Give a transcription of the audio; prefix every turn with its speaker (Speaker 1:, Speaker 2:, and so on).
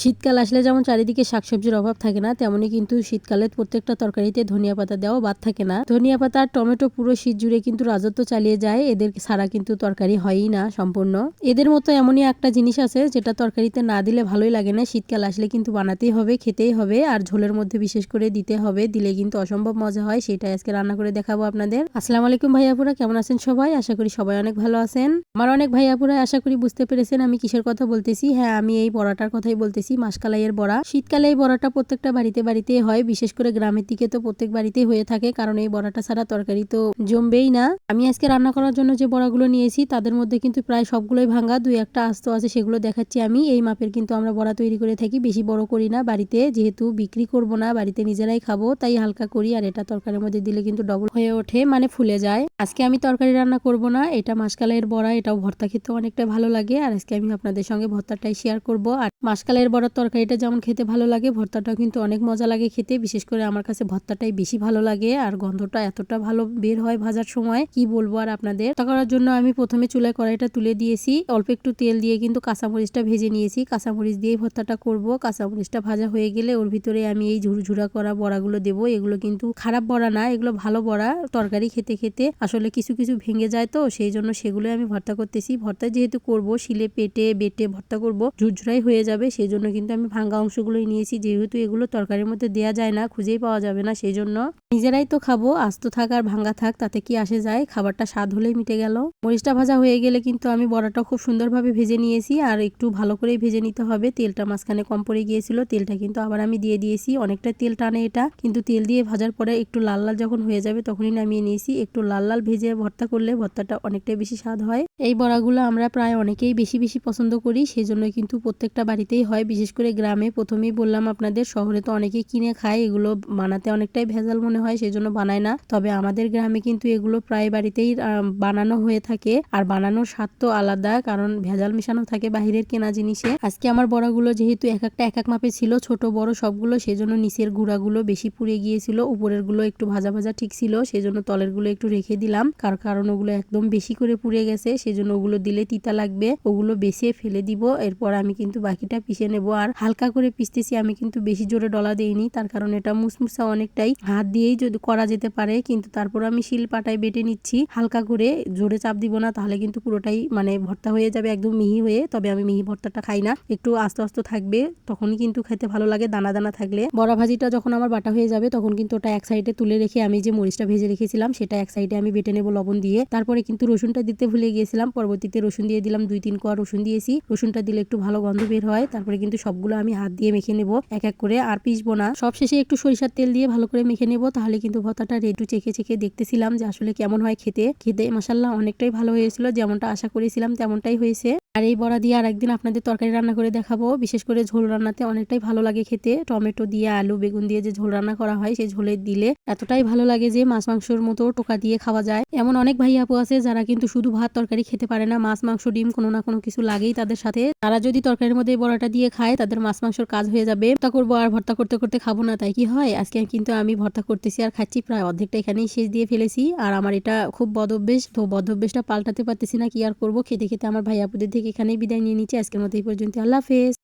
Speaker 1: শীতকাল আসলে যেমন চারিদিকে শাকসবজির অভাব থাকে না তেমনই কিন্তু শীতকালে প্রত্যেকটা তরকারিতে ধনিয়া পাতা দেওয়া বাদ থাকে না। ধনিয়া পাতা আর টমেটো পুরো শীত জুড়ে কিন্তু রাজত্ব চালিয়ে যায়, এদের ছাড়া কিন্তু তরকারি হয়ই না সম্পূর্ণ। এদের মতো এমনই একটা জিনিস আছে, যেটা তরকারিতে না দিলে ভালোই লাগে না, শীতকাল আসলে কিন্তু বানাতেই হবে, খেতেই হবে, আর ঝোলের মধ্যে বিশেষ করে দিতে হবে, দিলে কিন্তু অসম্ভব মজা হয়, সেটাই আজকে রান্না করে দেখাবো আপনাদের। আসসালামু আলাইকুম ভাইয়াপুরা, কেমন আছেন সবাই? আশা করি সবাই অনেক ভালো আছেন। আমার অনেক ভাইয়াপুরা, আশা করি বুঝতে পেরেছেন আমি কিসের কথা বলতেছি। হ্যাঁ আমি এই বড়াটার কথাই বলতেছি। মাসকালাইয়ের বড়া। শীতকালে এই বড়াটা প্রত্যেকটা বাড়িতে বাড়িতে হয়, বিশেষ করে গ্রামের দিকে তো প্রত্যেক বাড়িতেই হয়ে থাকে, কারণ এই বড়াটা ছাড়া তরকারি তো জমবেই না। আমি আজকে রান্না করার জন্য যে বড়াগুলো নিয়েছি, তাদের মধ্যে কিন্তু প্রায় সবগুলোই ভাঙা, দুই একটা আস্ত আছে, সেগুলো দেখাচ্ছি আমি। এই মাপের কিন্তু আমরা বড়া তৈরি করে থাকি, বেশি বড় করি না বাড়িতে, যেহেতু বিক্রি করব না, বাড়িতে নিজেরাই খাব, তাই হালকা করি, আর এটা তরকারির মধ্যে দিলে কিন্তু ডবল হয়ে ওঠে মানে ফুলে যায়। আজকে আমি তরকারি রান্না করব না, এটা মাসকালাইয়ের বড়া, এটাও ভর্তা খেতে অনেকটা ভালো লাগে, আর আজকে আমি আপনাদের সঙ্গে ভর্তাটাই শেয়ার করব, আর মাসকালাইয়ের বড়ার তরকারিটা যেমন খেতে ভালো লাগে, ভর্তাটাও কিন্তু অনেক মজা লাগে খেতে। বিশেষ করে আমার কাছে ভর্তাটাই বেশি ভালো লাগে আর গন্ধটা এতটা ভালো বের হয় ভাজার সময়, কি বলব আর আপনাদের? তা করার জন্য আমি প্রথমে চুলায় কড়াইটা তুলে দিয়েছি। অল্প একটু তেল দিয়ে কিন্তু কাঁচামরিচটা ভেজে নিয়েছি। কাঁচামরিচ দিয়ে ভর্তাটা করব। কাঁচামরিচটা ভাজা হয়ে গেলে ওর ভিতরে আমি এই ঝুরঝুরা করা বড়াগুলো দেবো। এগুলো কিন্তু খারাপ বড়া না, এগুলো ভালো বড়া, তরকারি খেতে খেতে। আসলে কিছু কিছু ভেঙে যায় তো, সেই জন্য সেগুলো আমি ভর্তা করতেছি। ভর্তা যেহেতু করব, শিলে পেটে বেটে ভর্তা করব, ঝুরঝুরাই হয়ে যাবে, সেই জন্য কিন্তু আমি ভাঙ্গা অংশগুলোই নিয়েছি। যেহেতু এগুলো তরকারির মধ্যে দেয়া যায় না, খুঁজেই পাওয়া যাবে না সেই জন্য নিজেরাই তো খাব, আস্ত থাক আর ভাঙ্গা থাক, তাতে কি আসে যায়? খাবারটা স্বাদ হলেই মিটে গেল। মরিচটা ভাজা হয়ে গেলে কিন্তু আমি বড়াটা খুব সুন্দরভাবে ভেজে নিয়েছি, আর একটু ভালো করে ভেজে নিতে হবে। তেলটা মাঝখানে কম পড়ে গিয়েছিল, তেলটা কিন্তু আবার আমি দিয়ে দিয়েছি। অনেকটা তেল টানে এটা, কিন্তু তেল দিয়ে ভাজার পরে একটু লাল লাল যখন হয়ে যাবে তখনই নামিয়ে নিয়েছি। একটু লাল লাল ভেজে ভর্তা করলে ভর্তাটা অনেকটাই বেশি স্বাদ হয়। এই বড়াগুলো আমরা প্রায় অনেকেই বেশি বেশি পছন্দ করি সেই জন্য কিন্তু প্রত্যেকটা বাড়িতেই হয়। বিশেষ করে গ্রামে প্রথমেই বললাম আপনাদের, শহরে তো অনেকেই কিনে খায়, এগুলো বানাতে অনেকটাই ভেজাল মনে হয় সেই জন্য বানায় না। তবে আমাদের গ্রামে কিন্তু এগুলো প্রায় বাড়িতেই বানানো হয়ে থাকে। আর বানানোর স্বাদ তো আলাদা, কারণ ভেজাল মেশানো থাকে বাহিরের কেনা জিনিসে। আজকে আমার বড়াগুলো যেহেতু এক একটা, এক এক মাপে ছিল, ছোট, বড় সবগুলো সেই জন্য নিচের গুঁড়াগুলো বেশি পুড়ে গিয়েছিল উপরেরগুলো একটু ভাজা ভাজা ঠিক ছিল সেই জন্য তলেরগুলো একটু রেখে দিলাম। কার কারণ ওগুলো একদম বেশি করে পুড়ে গেছে সেই জন্য ওগুলো দিলে তিতা লাগবে, ওগুলো বেছে ফেলে দিব, এরপর আমি কিন্তু বাকিটা পিষে নেব। আর হালকা করে পিসতেছি, আমি কিন্তু বেশি জোরে ডলা দেইনি। তার কারণ এটা মুসমুসা অনেকটাই হাত দিয়েই যদি করা যেতে পারে, কিন্তু তারপর আমি শিল পাটায় বেটে নিচ্ছি। হালকা করে জোরে চাপ দিব না, তাহলে কিন্তু পুরোটাই মানে ভর্তা হয়ে যাবে, একদম মিহি হয়ে। তবে আমি মিহি ভর্তাটা খাই না, একটু আস্তে আস্তে থাকবে, তখনই কিন্তু খেতে ভালো লাগে দানা দানা থাকলে। বড়া ভাজিটা যখন আমার বাটা হয়ে যাবে, তখন কিন্তু ওটা এক সাইডে তুলে রেখে আমি যে মরিচটা ভেজে রেখেছিলাম, সেটা এক সাইডে আমি বেটে নেব লবণ দিয়ে। তারপরে কিন্তু রসুনটা দিতে ভুলে গিয়েছিলাম, পরবর্তীতে রসুন দিয়ে দিলাম দুই তিন কোয়া রসুন দিয়েছি। রসুনটা দিলে একটু ভালো গন্ধ বের হয়, তারপরে কিন্তু সবগুলো আমি হাত দিয়ে মেখে নেব, এক এক করে। আর পিসবো না। সব শেষে একটু সরিষার তেল দিয়ে ভালো করে মেখে নেব, তাহলে কিন্তু ভর্তাটা রেডু চেখে চেখে দেখতেছিলাম যে আসলে কেমন হয় খেতে। খেতে মশাল্লাহ অনেকটাই ভালো হয়েছিল, যেমনটা আশা করেছিলাম তেমনটাই হয়েছে। আর এই বড়া দিয়ে আর একদিন আপনাদের তরকারি রান্না করে দেখাবো। বিশেষ করে ঝোল রান্নাতে অনেকটাই ভালো লাগে খেতে। টমেটো দিয়ে, আলু, বেগুন দিয়ে যে ঝোল রান্না করা হয়, সেই ঝোলে দিলে এতটাই ভালো লাগে যে মাছ মাংসর মতো টোকা দিয়ে খাওয়া যায়। এমন অনেক ভাই আপু আছে যারা কিন্তু শুধু ভাত তরকারি খেতে পারে না, মাছ, মাংস, ডিম কোনো না কোনো কিছু লাগেই তাদের সাথে। তারা যদি তরকারির মধ্যে বড়াটা দিয়ে খায়, তাদের মাছ মাংসর কাজ হয়ে যাবে। ভর্তা করব আর ভর্তা করতে করতে খাব না, তাই কি হয়? আজকে কিন্তু আমি ভর্তা করতেছি আর খাচ্ছি প্রায় অর্ধেকটা এখানেই শেষ দিয়ে ফেলেছি। আর আমার এটা খুব বদ অভ্যেস, তো বদ অভ্যেসটা পাল্টাতে পারতেছি না, কি আর করব? খেতে খেতে আমার ভাই আপুদের থেকে এখানেই বিদায় নিয়ে নিচ্ছি। আজকের মতো এই পর্যন্ত আল্লাহ হাফেজ।